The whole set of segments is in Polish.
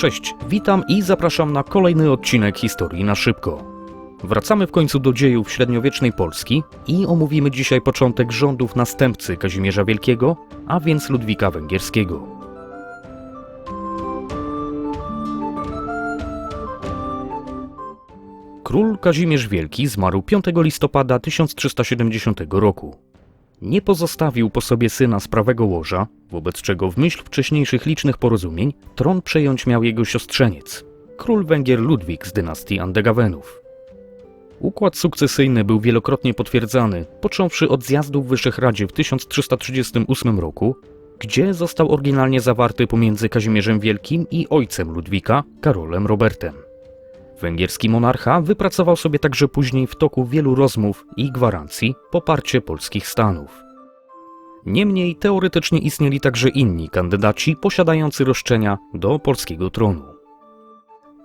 Cześć, witam i zapraszam na kolejny odcinek Historii na szybko. Wracamy w końcu do dziejów średniowiecznej Polski i omówimy dzisiaj początek rządów następcy Kazimierza Wielkiego, a więc Ludwika Węgierskiego. Król Kazimierz Wielki zmarł 5 listopada 1370 roku. Nie pozostawił po sobie syna z prawego łoża, wobec czego w myśl wcześniejszych licznych porozumień tron przejąć miał jego siostrzeniec, król Węgier Ludwik z dynastii Andegawenów. Układ sukcesyjny był wielokrotnie potwierdzany, począwszy od zjazdu w Wyszehradziew w 1338 roku, gdzie został oryginalnie zawarty pomiędzy Kazimierzem Wielkim i ojcem Ludwika, Karolem Robertem. Węgierski monarcha wypracował sobie także później w toku wielu rozmów i gwarancji poparcie polskich stanów. Niemniej teoretycznie istnieli także inni kandydaci posiadający roszczenia do polskiego tronu.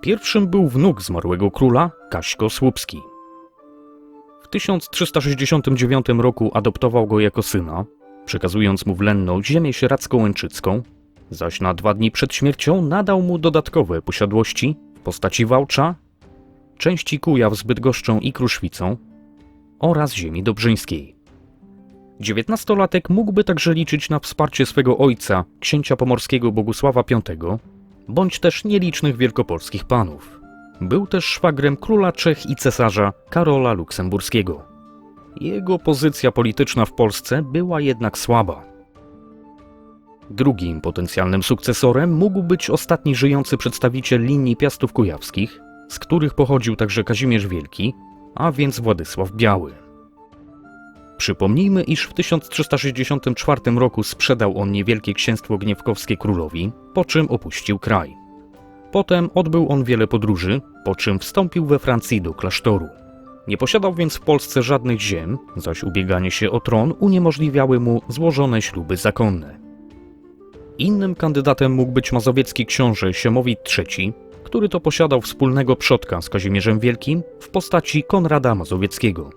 Pierwszym był wnuk zmarłego króla, Kaśko Słupski. W 1369 roku adoptował go jako syna, przekazując mu w Lenno ziemię sieradzko-łęczycką, zaś na dwa dni przed śmiercią nadał mu dodatkowe posiadłości w postaci Wałcza, części Kujaw z Bydgoszczą i Kruszwicą oraz ziemi dobrzyńskiej. Dziewiętnastolatek mógłby także liczyć na wsparcie swego ojca, księcia pomorskiego Bogusława V, bądź też nielicznych wielkopolskich panów. Był też szwagrem króla Czech i cesarza Karola Luksemburskiego. Jego pozycja polityczna w Polsce była jednak słaba. Drugim potencjalnym sukcesorem mógł być ostatni żyjący przedstawiciel linii Piastów Kujawskich, z których pochodził także Kazimierz Wielki, a więc Władysław Biały. Przypomnijmy, iż w 1364 roku sprzedał on niewielkie księstwo gniewkowskie królowi, po czym opuścił kraj. Potem odbył on wiele podróży, po czym wstąpił we Francji do klasztoru. Nie posiadał więc w Polsce żadnych ziem, zaś ubieganie się o tron uniemożliwiały mu złożone śluby zakonne. Innym kandydatem mógł być mazowiecki książę Siemowit III, który to posiadał wspólnego przodka z Kazimierzem Wielkim w postaci Konrada Mazowieckiego.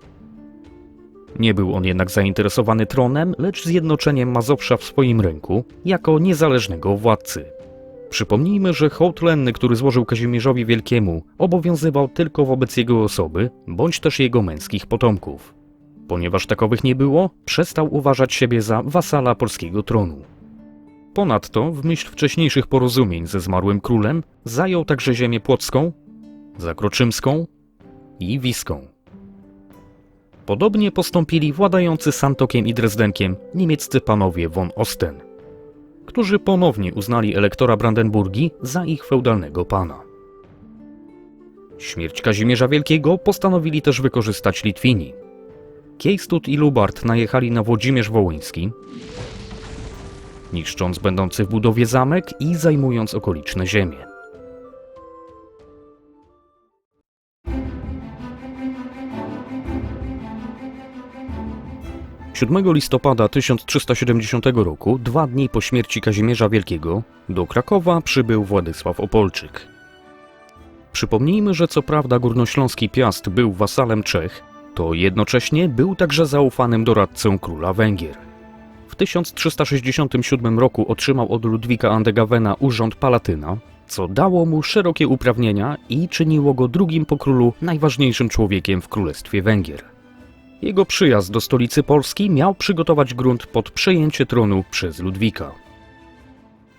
Nie był on jednak zainteresowany tronem, lecz zjednoczeniem Mazowsza w swoim ręku jako niezależnego władcy. Przypomnijmy, że hołd lenny, który złożył Kazimierzowi Wielkiemu, obowiązywał tylko wobec jego osoby, bądź też jego męskich potomków. Ponieważ takowych nie było, przestał uważać siebie za wasala polskiego tronu. Ponadto, w myśl wcześniejszych porozumień ze zmarłym królem, zajął także ziemię płocką, zakroczymską i wiską. Podobnie postąpili władający Santokiem i Dresdenkiem niemieccy panowie von Osten, którzy ponownie uznali elektora Brandenburgii za ich feudalnego pana. Śmierć Kazimierza Wielkiego postanowili też wykorzystać Litwini. Kiejstud i Lubart najechali na Włodzimierz Wołyński, niszcząc będący w budowie zamek i zajmując okoliczne ziemie. Siódmego listopada 1370 roku, dwa dni po śmierci Kazimierza Wielkiego, do Krakowa przybył Władysław Opolczyk. Przypomnijmy, że co prawda górnośląski Piast był wasalem Czech, to jednocześnie był także zaufanym doradcą króla Węgier. W 1367 roku otrzymał od Ludwika Andegawena urząd palatyna, co dało mu szerokie uprawnienia i czyniło go drugim po królu najważniejszym człowiekiem w Królestwie Węgier. Jego przyjazd do stolicy Polski miał przygotować grunt pod przejęcie tronu przez Ludwika.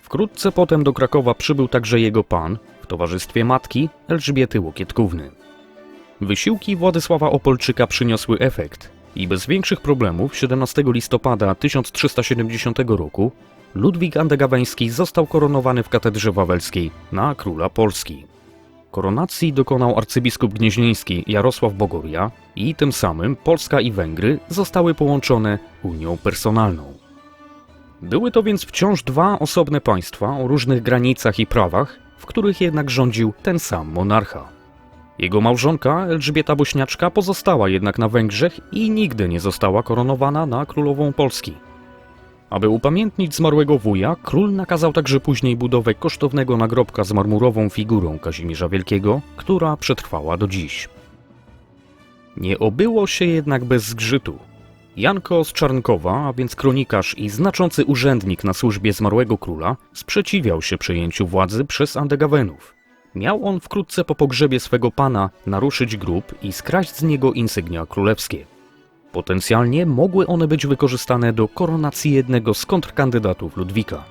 Wkrótce potem do Krakowa przybył także jego pan w towarzystwie matki Elżbiety Łokietkówny. Wysiłki Władysława Opolczyka przyniosły efekt i bez większych problemów 17 listopada 1370 roku Ludwik Andegaweński został koronowany w katedrze wawelskiej na króla Polski. Koronacji dokonał arcybiskup gnieźnieński Jarosław Bogoria i tym samym Polska i Węgry zostały połączone unią personalną. Były to więc wciąż dwa osobne państwa o różnych granicach i prawach, w których jednak rządził ten sam monarcha. Jego małżonka Elżbieta Bośniaczka pozostała jednak na Węgrzech i nigdy nie została koronowana na królową Polski. Aby upamiętnić zmarłego wuja, król nakazał także później budowę kosztownego nagrobka z marmurową figurą Kazimierza Wielkiego, która przetrwała do dziś. Nie obyło się jednak bez zgrzytu. Janko z Czarnkowa, a więc kronikarz i znaczący urzędnik na służbie zmarłego króla, sprzeciwiał się przejęciu władzy przez Andegawenów. Miał on wkrótce po pogrzebie swego pana naruszyć grób i skraść z niego insygnia królewskie. Potencjalnie mogły one być wykorzystane do koronacji jednego z kontrkandydatów Ludwika.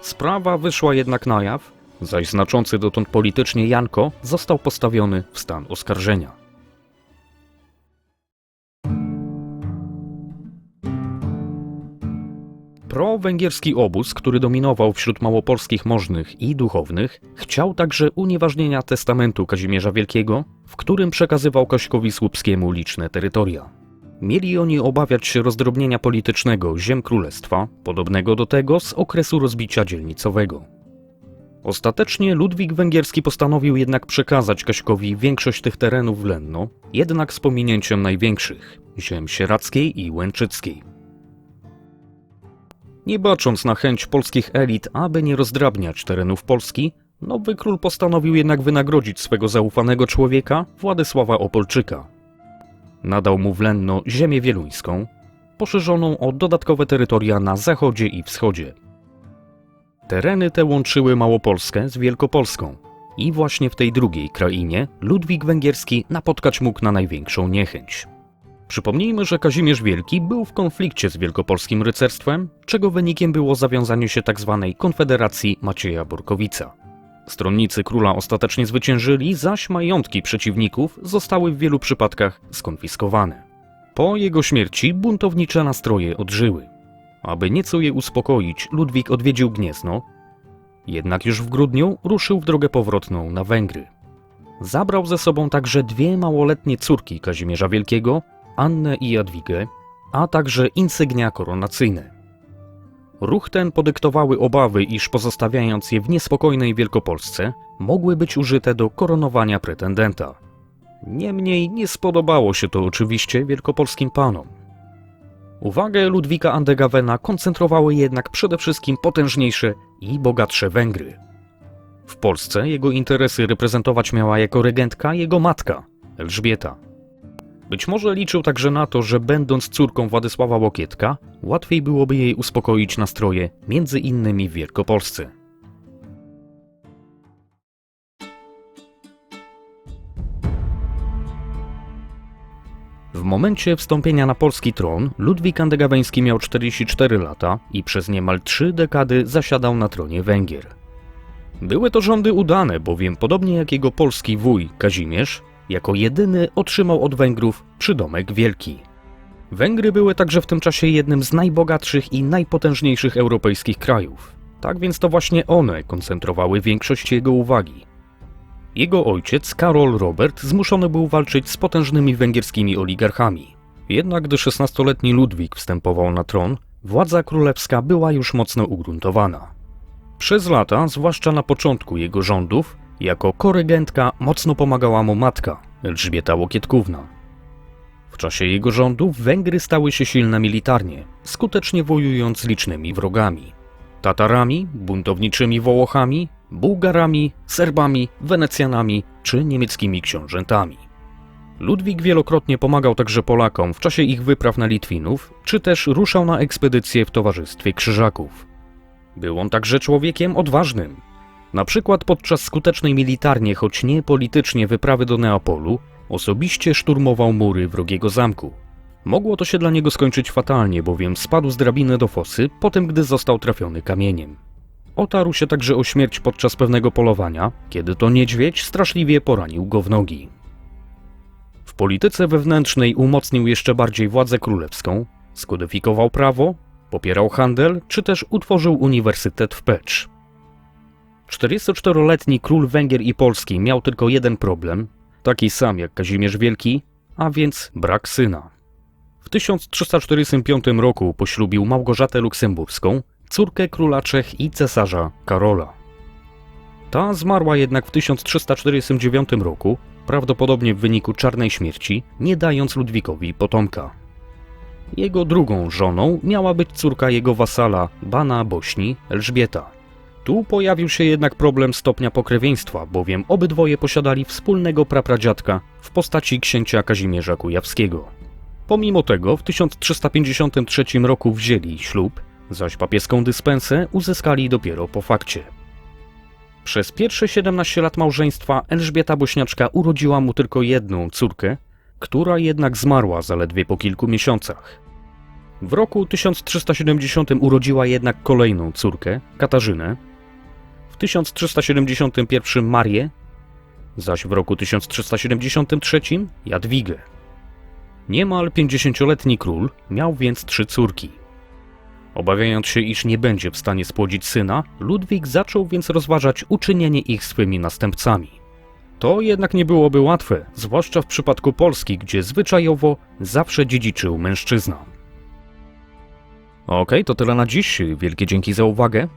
Sprawa wyszła jednak na jaw, zaś znaczący dotąd politycznie Janko został postawiony w stan oskarżenia. Pro-węgierski obóz, który dominował wśród małopolskich możnych i duchownych, chciał także unieważnienia testamentu Kazimierza Wielkiego, w którym przekazywał Kaśkowi Słupskiemu liczne terytoria. Mieli oni obawiać się rozdrobnienia politycznego ziem królestwa, podobnego do tego z okresu rozbicia dzielnicowego. Ostatecznie Ludwik Węgierski postanowił jednak przekazać Kaśkowi większość tych terenów w Lenno, jednak z pominięciem największych ziem sieradzkiej i łęczyckiej. Nie bacząc na chęć polskich elit, aby nie rozdrabniać terenów Polski, nowy król postanowił jednak wynagrodzić swego zaufanego człowieka, Władysława Opolczyka. Nadał mu w Lenno ziemię wieluńską, poszerzoną o dodatkowe terytoria na zachodzie i wschodzie. Tereny te łączyły Małopolskę z Wielkopolską i właśnie w tej drugiej krainie Ludwik Węgierski napotkać mógł na największą niechęć. Przypomnijmy, że Kazimierz Wielki był w konflikcie z wielkopolskim rycerstwem, czego wynikiem było zawiązanie się tzw. Konfederacji Macieja Borkowica. Stronnicy króla ostatecznie zwyciężyli, zaś majątki przeciwników zostały w wielu przypadkach skonfiskowane. Po jego śmierci buntownicze nastroje odżyły. Aby nieco je uspokoić, Ludwik odwiedził Gniezno, jednak już w grudniu ruszył w drogę powrotną na Węgry. Zabrał ze sobą także dwie małoletnie córki Kazimierza Wielkiego, Annę i Jadwigę, a także insygnia koronacyjne. Ruch ten podyktowały obawy, iż pozostawiając je w niespokojnej Wielkopolsce, mogły być użyte do koronowania pretendenta. Niemniej nie spodobało się to oczywiście wielkopolskim panom. Uwagę Ludwika Andegawena koncentrowały jednak przede wszystkim potężniejsze i bogatsze Węgry. W Polsce jego interesy reprezentować miała jako regentka jego matka, Elżbieta. Być może liczył także na to, że będąc córką Władysława Łokietka, łatwiej byłoby jej uspokoić nastroje, między innymi w Wielkopolsce. W momencie wstąpienia na polski tron Ludwik Andegaweński miał 44 lata i przez niemal trzy dekady zasiadał na tronie Węgier. Były to rządy udane, bowiem podobnie jak jego polski wuj Kazimierz, jako jedyny otrzymał od Węgrów przydomek wielki. Węgry były także w tym czasie jednym z najbogatszych i najpotężniejszych europejskich krajów. Tak więc to właśnie one koncentrowały większość jego uwagi. Jego ojciec, Karol Robert, zmuszony był walczyć z potężnymi węgierskimi oligarchami. Jednak gdy 16-letni Ludwik wstępował na tron, władza królewska była już mocno ugruntowana. Przez lata, zwłaszcza na początku jego rządów, jako korygentka mocno pomagała mu matka, Elżbieta Łokietkówna. W czasie jego rządów Węgry stały się silne militarnie, skutecznie wojując z licznymi wrogami. Tatarami, buntowniczymi Wołochami, Bułgarami, Serbami, Wenecjanami czy niemieckimi książętami. Ludwik wielokrotnie pomagał także Polakom w czasie ich wypraw na Litwinów, czy też ruszał na ekspedycje w towarzystwie Krzyżaków. Był on także człowiekiem odważnym, na przykład podczas skutecznej militarnie, choć nie politycznie wyprawy do Neapolu, osobiście szturmował mury wrogiego zamku. Mogło to się dla niego skończyć fatalnie, bowiem spadł z drabiny do fosy, potem gdy został trafiony kamieniem. Otarł się także o śmierć podczas pewnego polowania, kiedy to niedźwiedź straszliwie poranił go w nogi. W polityce wewnętrznej umocnił jeszcze bardziej władzę królewską, skodyfikował prawo, popierał handel, czy też utworzył uniwersytet w Pecz. 44-letni król Węgier i Polski miał tylko jeden problem, taki sam jak Kazimierz Wielki, a więc brak syna. W 1345 roku poślubił Małgorzatę Luksemburską, córkę króla Czech i cesarza Karola. Ta zmarła jednak w 1349 roku, prawdopodobnie w wyniku czarnej śmierci, nie dając Ludwikowi potomka. Jego drugą żoną miała być córka jego wasala, bana Bośni, Elżbieta. Tu pojawił się jednak problem stopnia pokrewieństwa, bowiem obydwoje posiadali wspólnego prapradziadka w postaci księcia Kazimierza Kujawskiego. Pomimo tego w 1353 roku wzięli ślub, zaś papieską dyspensę uzyskali dopiero po fakcie. Przez pierwsze 17 lat małżeństwa Elżbieta Bośniaczka urodziła mu tylko jedną córkę, która jednak zmarła zaledwie po kilku miesiącach. W roku 1370 urodziła jednak kolejną córkę, Katarzynę, 1371 Marię, zaś w roku 1373 Jadwigę. Niemal 50-letni król miał więc trzy córki. Obawiając się, iż nie będzie w stanie spłodzić syna, Ludwik zaczął więc rozważać uczynienie ich swymi następcami. To jednak nie byłoby łatwe, zwłaszcza w przypadku Polski, gdzie zwyczajowo zawsze dziedziczył mężczyzna. Okej, to tyle na dziś. Wielkie dzięki za uwagę.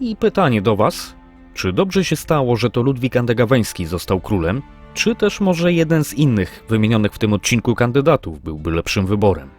I pytanie do Was: czy dobrze się stało, że to Ludwik Andegaweński został królem, czy też może jeden z innych wymienionych w tym odcinku kandydatów byłby lepszym wyborem?